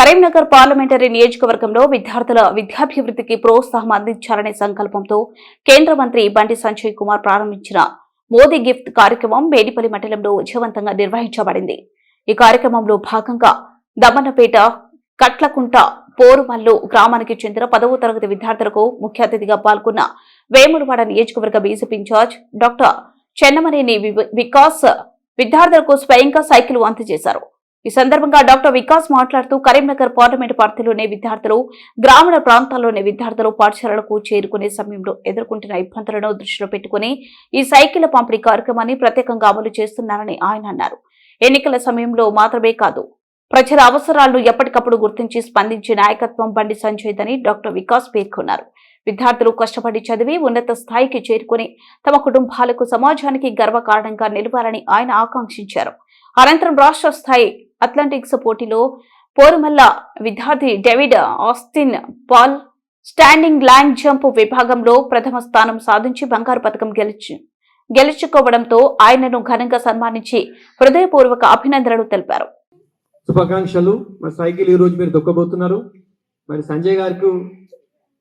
Karimnagar parliamentary నియోజకవర్గంలో విద్యార్థుల విద్యాభివృద్ధికి ప్రోత్సాహం అందించాలనే సంకల్పంతో కేంద్ర మంత్రి బండి సంజయ్ కుమార్ ప్రారంభించిన మోదీ గిఫ్ట్ కార్యక్రమం మేడిపల్లి మండలంలో విజయవంతంగా నిర్వహించబడింది. ఈ కార్యక్రమంలో భాగంగా దమ్మన్నపేట కట్లకుంట పోరుమల్లు గ్రామానికి చెందిన పదవ తరగతి విద్యార్థులకు ముఖ్య అతిథిగా పాల్గొన్న వేములవాడ నియోజకవర్గ BJP incharge doctor Chennamaneni Vikas విద్యార్థులకు స్వయంగా సైకిల్ అందజేశారు ఈ సందర్భంగా డాక్టర్ వికాస్ మాట్లాడుతూ కరీంనగర్ పార్లమెంట్ పార్టీలోనే విద్యార్థులు గ్రామీణ ప్రాంతాల్లోని విద్యార్థులు పాఠశాలలకు చేరుకునే సమయంలో ఎదుర్కొంటున్న ఇబ్బందులను దృష్టిలో పెట్టుకుని ఈ సైకిల్ పంపిణీ కార్యక్రమాన్ని ప్రత్యేకంగా అమలు చేస్తున్నారని ఆయన అన్నారు. ఎన్నికల సమయంలో మాత్రమే కాదు ప్రజల అవసరాలను ఎప్పటికప్పుడు గుర్తించి స్పందించే నాయకత్వం బండి సంజయ్ అని డాక్టర్ వికాస్ పేర్కొన్నారు. విద్యార్థులు కష్టపడి చదివి ఉన్నత స్థాయికి చేరుకుని తమ కుటుంబాలకు సమాజానికి గర్వకారణంగా నిలవాలని ఆయన ఆకాంక్షించారు. అనంతరం రాష్ట్ర స్థాయి అట్లాంటిక్స్ పోటీలో పోరుమల్ల విద్యార్థి David Austin Paul standing long jump విభాగంలో ప్రథమ స్థానం సాధించి బంగారు పథకం గెలిచి గెలుచుకోవడంతో ఆయనను ఘనంగా సన్మానించి హృదయపూర్వక అభినందనలు తెలిపారు. శుభాకాంక్షలు. మరి సైకిల్ ఈ రోజు మీరు దొక్కబోతున్నారు. మరి సంజయ్ గారికి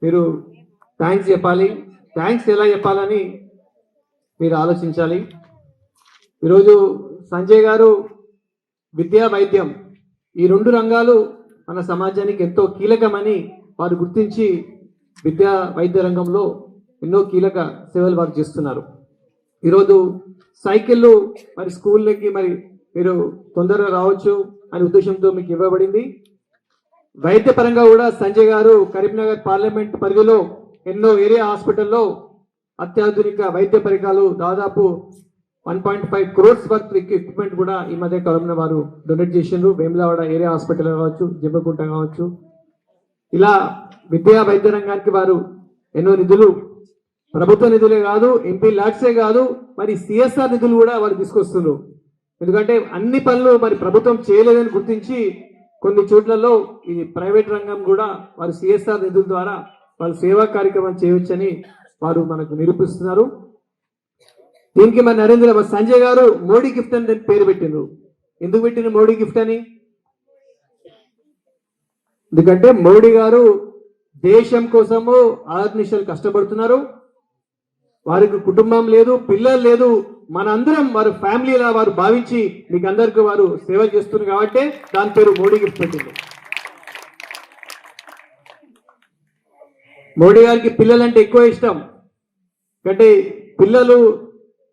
మీరు థ్యాంక్స్ చెప్పాలి. థ్యాంక్స్ ఎలా చెప్పాలని మీరు ఆలోచించాలి. ఈరోజు సంజయ్ గారు విద్యా వైద్యం ఈ రెండు రంగాలు మన సమాజానికి ఎంతో కీలకమని వారు గుర్తించి విద్యా వైద్య రంగంలో ఎన్నో కీలక సేవలు వారు చేస్తున్నారు. ఈరోజు సైకిళ్ళు మరి స్కూళ్ళకి మరి మీరు తొందరగా రావచ్చు అనే ఉద్దేశంతో మీకు ఇవ్వబడింది. వైద్యపరంగా కూడా సంజయ్ గారు కరీంనగర్ పార్లమెంట్ పరిధిలో ఎన్నో ఏరియా హాస్పిటల్లో అత్యాధునిక వైద్య పరికరాలు దాదాపు one point five crores worth equipment కూడా ఈ మధ్య కాలంలో వారు డొనేట్ చేసిండ్రు. వేములవాడ ఏరియా హాస్పిటల్ కావచ్చు జమ్మకుంట కావచ్చు. ఇలా విద్యా వైద్య రంగానికి వారు ఎన్నో నిధులు ప్రభుత్వ నిధులే కాదు ఎంపీ ల్యాక్సే కాదు మరి సిఎస్ఆర్ నిధులు కూడా వారు తీసుకొస్తున్నారు. ఎందుకంటే అన్ని పనులు మరి ప్రభుత్వం చేయలేదని గుర్తించి కొన్ని చోట్లలో ఈ ప్రైవేట్ రంగం కూడా వారు సిఎస్ఆర్ నిధుల ద్వారా వాళ్ళు సేవా కార్యక్రమం చేయవచ్చని వారు మనకు నిరూపిస్తున్నారు. దీనికి మన నరేంద్ర సంజయ్ గారు మోడీ గిఫ్ట్ అని పేరు పెట్టిండ్రు. ఎందుకు పెట్టిన మోడీ గిఫ్ట్ అని? ఎందుకంటే మోడీ గారు దేశం కోసము ఆర్నిషలు కష్టపడుతున్నారు. వారికి కుటుంబం లేదు పిల్లలు లేదు. మనందరం వారు ఫ్యామిలీలా వారు భావించి మీకు అందరికీ వారు సేవ చేస్తున్నారు కాబట్టి దాని పేరు మోడీ గిఫ్ట్ పెట్టింది మోడీ గారికి పిల్లలంటే ఎక్కువ ఇష్టం. అంటే పిల్లలు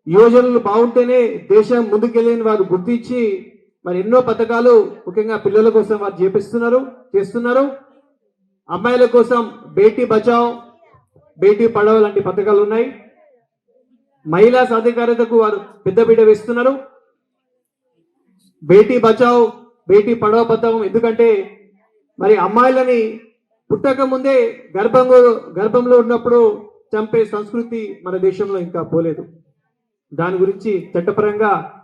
యోజనలు బాగుంటేనే దేశం ముందుకెళ్ళని వారు గుర్తించి మరి ఎన్నో పథకాలు ముఖ్యంగా పిల్లల కోసం వారు చేపిస్తున్నారు చేస్తున్నారు. అమ్మాయిల కోసం బేటీ బచావ్ బేటీ పడవ లాంటి పథకాలు ఉన్నాయి. మహిళా సాధికారతకు వారు పెద్దపీట వేస్తున్నారు. బేటీ బచావ్ బేటీ పడవ పథకం ఎందుకంటే మరి అమ్మాయిలని పుట్టక ముందే గర్భంలో గర్భంలో ఉన్నప్పుడు చంపే సంస్కృతి మన దేశంలో ఇంకా పోలేదు. దాని గురించి చట్టపరంగా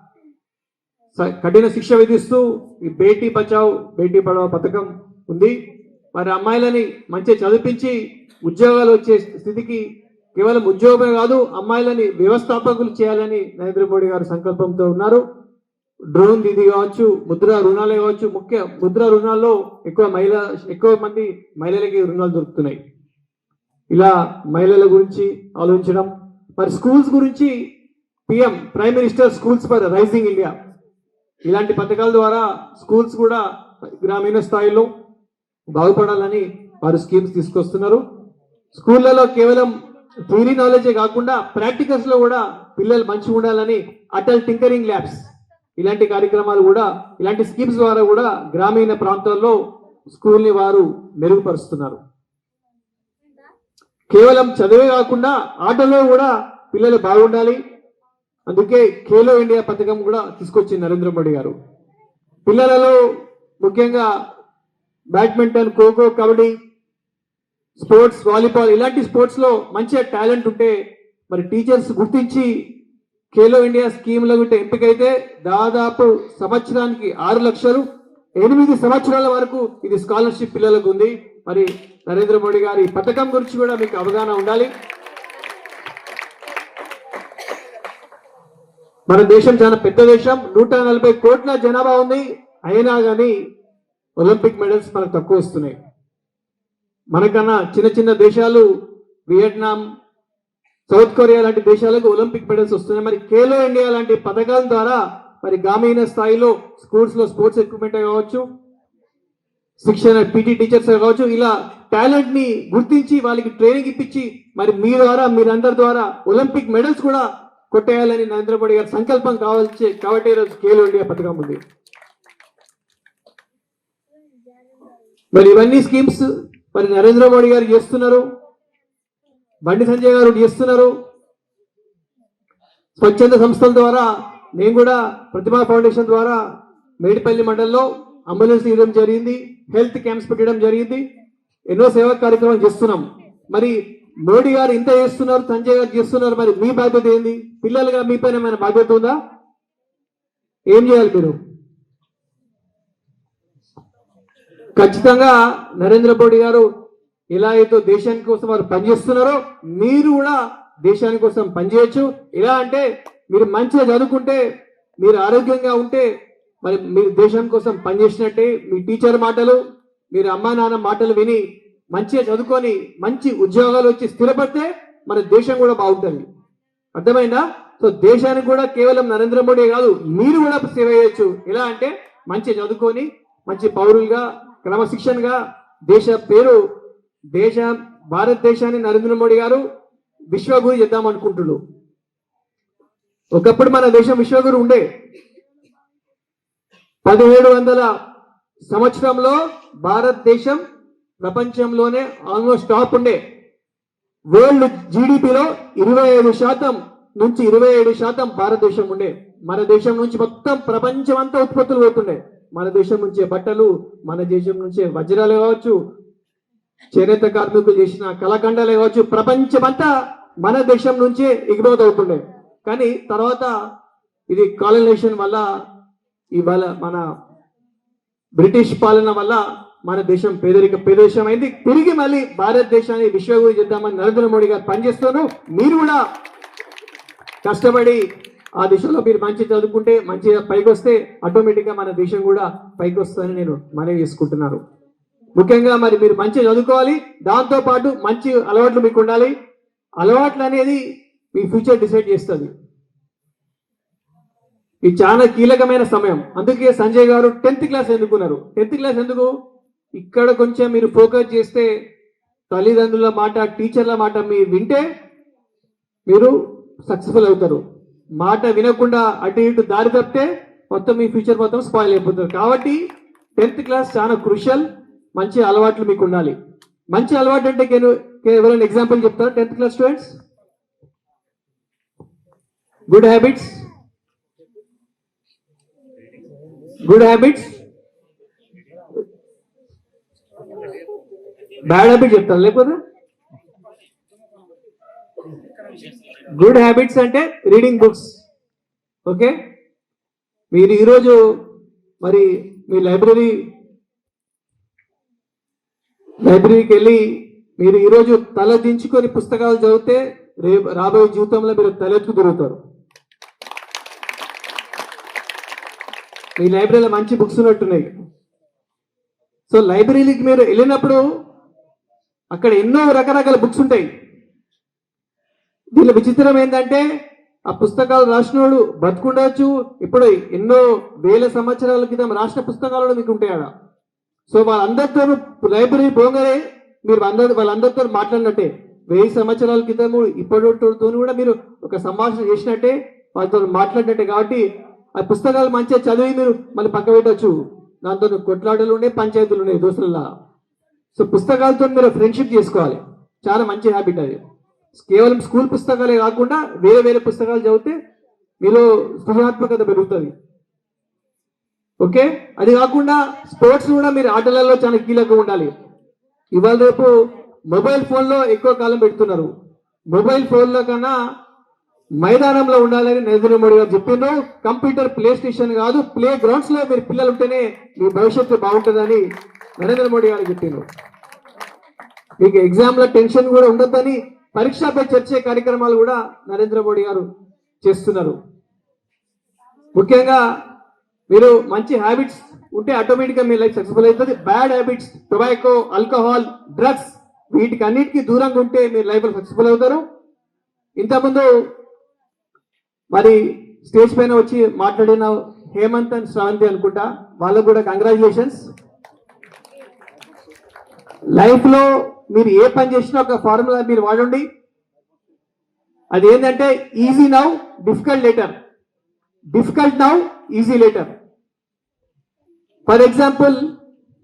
స- కఠిన శిక్ష విధిస్తూ ఈ బేటీ బచావ్ బేటీ పడవ పథకం ఉంది. మరి అమ్మాయిలని మంచిగా చదివించి ఉద్యోగాలు వచ్చే స్థితికి కేవలం ఉద్యోగమే కాదు అమ్మాయిలని వ్యవస్థాపకులు చేయాలని నరేంద్ర మోడీ గారు సంకల్పంతో ఉన్నారు. డ్రోన్ దీది కావచ్చు ముద్ర రుణాలే కావచ్చు ముఖ్య ముద్ర రుణాల్లో ఎక్కువ మహిళ ఎక్కువ మంది మహిళలకి రుణాలు దొరుకుతున్నాయి. ఇలా మహిళల గురించి ఆలోచించడం మరి స్కూల్స్ గురించి PM prime minister schools for rising India. ఇలాంటి పథకాల ద్వారా స్కూల్స్ కూడా గ్రామీణ స్థాయిలో బాగుపడాలని వారు స్కీమ్స్ తీసుకొస్తున్నారు. స్కూళ్ళలో కేవలం థియరీ నాలెడ్జే కాకుండా ప్రాక్టికల్స్లో కూడా పిల్లలు మంచిగా ఉండాలని అటల్ టింకరింగ్ ల్యాబ్స్ ఇలాంటి కార్యక్రమాలు కూడా ఇలాంటి స్కీమ్స్ ద్వారా కూడా గ్రామీణ ప్రాంతాల్లో స్కూల్ని వారు మెరుగుపరుస్తున్నారు. కేవలం చదివే కాకుండా ఆటలో కూడా పిల్లలు బాగుండాలి. అందుకే ఖేలో ఇండియా పథకం కూడా తీసుకొచ్చింది నరేంద్ర మోడీ గారు. పిల్లలలో ముఖ్యంగా badminton kho kho kabaddi sports volleyball ఇలాంటి స్పోర్ట్స్లో మంచి మంచిగా టాలెంట్ ఉంటే మరి టీచర్స్ గుర్తించి ఖేలో ఇండియా స్కీమ్లో ఉంటే ఎంపికైతే దాదాపు సంవత్సరానికి ఆరు లక్షలు ఎనిమిది సంవత్సరాల వరకు ఇది స్కాలర్షిప్ పిల్లలకు ఉంది. మరి నరేంద్ర మోడీ గారి పథకం గురించి కూడా మీకు అవగాహన ఉండాలి. మన దేశం చాలా పెద్ద దేశం. నూట నలభై కోట్ల జనాభా ఉంది. అయినా కానీ ఒలింపిక్ మెడల్స్ మనకు తక్కువ వస్తున్నాయి. మనకన్నా చిన్న చిన్న దేశాలు వియట్నాం సౌత్ కొరియా లాంటి దేశాలకు ఒలింపిక్ మెడల్స్ వస్తున్నాయి. మరి ఖేలో ఇండియా లాంటి పథకాల ద్వారా మరి గ్రామీణ స్థాయిలో స్కూల్స్లో స్పోర్ట్స్ ఎక్విప్మెంట్ కావచ్చు శిక్షణ పీటీ టీచర్స్ కావచ్చు ఇలా టాలెంట్ని గుర్తించి వాళ్ళకి ట్రైనింగ్ ఇప్పించి మరి మీ ద్వారా మీరందరి ద్వారా ఒలింపిక్ మెడల్స్ కూడా కొట్టేయాలని నరేంద్ర మోడీ గారి సంకల్పం కావాల్సి కాబట్టి ఈరోజు ఖేలో ఇండియా పథకం ఉంది. మరి ఇవన్నీ స్కీమ్స్ మరి నరేంద్ర మోడీ గారు చేస్తున్నారు. బండి సంజయ్ గారు చేస్తున్నారు. స్వచ్ఛంద సంస్థల ద్వారా నేను కూడా ప్రతిభా ఫౌండేషన్ ద్వారా మేడిపల్లి మండలంలో అంబులెన్స్ ఇవ్వడం జరిగింది హెల్త్ క్యాంప్స్ పెట్టడం జరిగింది ఎన్నో సేవా కార్యక్రమాలు చేస్తున్నాం. మరి మోడీ గారు ఇంత చేస్తున్నారు సంజయ్ గారు చేస్తున్నారు మరి మీ బాధ్యత ఏంది? పిల్లలుగా మీ పైన ఏమైనా బాధ్యత ఉందా? ఏం చేయాలి మీరు? ఖచ్చితంగా నరేంద్ర మోడీ గారు ఎలా అయితే దేశానికి కోసం వారు పనిచేస్తున్నారో మీరు కూడా దేశాని కోసం పనిచేయచ్చు. ఎలా అంటే మీరు మంచిగా చదువుకుంటే మీరు ఆరోగ్యంగా ఉంటే మరి మీరు దేశం కోసం పనిచేసినట్టే మీ టీచర్ మాటలు మీరు అమ్మా నాన్న మాటలు విని మంచిగా చదువుకొని మంచి ఉద్యోగాలు వచ్చి స్థిరపడితే మన దేశం కూడా బాగుంటుంది. అర్థమైందా? సో దేశానికి కూడా కేవలం నరేంద్ర మోడీ కాదు మీరు కూడా సేవ చేయొచ్చు. ఎలా అంటే మంచి చదువుకొని మంచి పౌరులుగా క్రమశిక్షణగా దేశ పేరు దేశ భారతదేశాన్ని నరేంద్ర మోడీ గారు విశ్వగురు చేద్దాం అనుకుంటున్నారు. ఒకప్పుడు మన దేశం విశ్వగురు ఉండే. పదిహేడు వందల సంవత్సరంలో భారతదేశం ప్రపంచంలోనే ఆల్మోస్ట్ టాప్ ఉండే. వరల్డ్ జీడిపిలో ఇరవై ఐదు శాతం నుంచి ఇరవై ఏడు శాతం భారతదేశం ఉండే. మన దేశం నుంచి మొత్తం ప్రపంచం అంతా ఉత్పత్తులు పోతుండే. మన దేశం నుంచే బట్టలు మన దేశం నుంచే వజ్రాలు కావచ్చు చేనేత కార్మికులు చేసిన కళాఖండాలు కావచ్చు ప్రపంచమంతా మన దేశం నుంచే ఎగుమతి అవుతుండే. కానీ తర్వాత ఇది కాలనైజేషన్ వల్ల ఇవాళ మన బ్రిటిష్ పాలన వల్ల మన దేశం పేదరిక ప్రదేశం అయింది తిరిగి మళ్ళీ భారతదేశాన్ని విశ్వగురి చేద్దామని నరేంద్ర మోడీ గారు పనిచేస్తారు మీరు కూడా కష్టపడి ఆ దిశలో మీరు మంచి చదువుకుంటే మంచిగా పైకి వస్తే ఆటోమేటిక్గా మన దేశం కూడా పైకి వస్తుందని నేను మనవి చేసుకుంటున్నాను. ముఖ్యంగా మరి మీరు మంచిగా చదువుకోవాలి. దాంతో పాటు మంచి అలవాట్లు మీకు ఉండాలి. అలవాట్లు అనేది మీ ఫ్యూచర్ డిసైడ్ చేస్తుంది. ఇది చాలా కీలకమైన సమయం. అందుకే సంజయ్ గారు టెన్త్ క్లాస్ ఎందుకున్నారు? టెన్త్ క్లాస్ ఎందుకు? ఇక్కడ కొంచెం మీరు ఫోకస్ చేస్తే తల్లిదండ్రుల మాట టీచర్ల మాట మీరు వింటే మీరు సక్సెస్ఫుల్ అవుతారు. మాట వినకుండా అటు ఇటు దారి తప్పితే మొత్తం మీ ఫ్యూచర్ మొత్తం స్పాయిల్ అయిపోతుంది. కాబట్టి టెన్త్ క్లాస్ చాలా క్రుషియల్ మంచి అలవాట్లు మీకు ఉండాలి. మంచి అలవాటు అంటే నేను ఎవరైనా ఎగ్జాంపుల్ చెప్తారా tenth class students? Good habits good habits bad habit చెప్తాను. లేకపోతే గుడ్ హ్యాబిట్స్ అంటే రీడింగ్ బుక్స్ ఓకే మీరు ఈరోజు మరి మీ లైబ్రరీ లైబ్రరీకి వెళ్ళి మీరు ఈరోజు తల దించుకొని పుస్తకాలు చదివితే రేపు రాబోయే జీవితంలో మీరు తలెత్తుకు దొరుకుతారు మీ లైబ్రరీలో మంచి బుక్స్ ఉన్నట్టున్నాయి. సో లైబ్రరీకి మీరు వెళ్ళినప్పుడు అక్కడ ఎన్నో రకరకాల బుక్స్ ఉంటాయి. దీని విచిత్రం ఏంటంటే ఆ పుస్తకాలు రాసినోడు బతుకుండొచ్చు. ఇప్పుడు ఎన్నో వేల సంవత్సరాల క్రితం రాసిన పుస్తకాలు మీకు ఉంటాయి ఆడ సో వాళ్ళందరితో లైబ్రరీ పోగానే మీరు అందరు వాళ్ళందరితో మాట్లాడినట్టే. వెయ్యి సంవత్సరాల క్రితము ఇప్పటితో కూడా మీరు ఒక సంభాషణ చేసినట్టే వాళ్ళతో మాట్లాడినట్టే. కాబట్టి ఆ పుస్తకాలు మంచిగా చదివి మీరు మళ్ళీ పక్క పెట్టచ్చు. దాంతో కొట్లాటలు ఉండే పంచాయతీలు ఉన్నాయి దోస్తుల సో పుస్తకాలతో మీరు ఫ్రెండ్షిప్ చేసుకోవాలి. చాలా మంచి హ్యాబిట్ అది. కేవలం స్కూల్ పుస్తకాలే కాకుండా వేరే వేరే పుస్తకాలు చదివితే మీలో సృజనాత్మకత పెరుగుతుంది. ఓకే? అది కాకుండా స్పోర్ట్స్ కూడా మీరు ఆటలలో చాలా కీలకంగా ఉండాలి. ఇవాళ రేపు మొబైల్ ఫోన్లో ఎక్కువ కాలం పెడుతున్నారు. మొబైల్ ఫోన్లో కన్నా మైదానంలో ఉండాలని నరేంద్ర మోడీ గారు చెప్పిండ్రు. కంప్యూటర్ ప్లే స్టేషన్ కాదు ప్లే గ్రౌండ్స్లో మీరు పిల్లలు ఉంటేనే మీ భవిష్యత్తు బాగుంటుందని నరేంద్ర మోడీ గారు చెప్పిండ్రు మీకు ఎగ్జామ్ల టెన్షన్ కూడా ఉండొద్దని పరీక్షపై చర్చే కార్యక్రమాలు కూడా నరేంద్ర మోడీ గారు చేస్తున్నారు. ముఖ్యంగా మీరు మంచి హ్యాబిట్స్ ఉంటే ఆటోమేటిక్గా మీ లైఫ్ సక్సెస్ఫుల్ అవుతుంది. Bad habits tobacco alcohol drugs వీటికి అన్నిటికీ దూరంగా ఉంటే మీరు లైఫ్లో సక్సెస్ఫుల్ అవుతారు. ఇంతకుముందు మరి స్టేజ్ పైన వచ్చి మాట్లాడిన హేమంత్ అండ్ శ్రావంతి అనుకుంటా. వాళ్ళకు కూడా కంగ్రాచులేషన్స్ లైఫ్లో మీరు ఏ పని చేసినా ఒక ఫార్ములా మీరు వాడండి. అది ఏంటంటే easy now difficult later difficult now easy later for example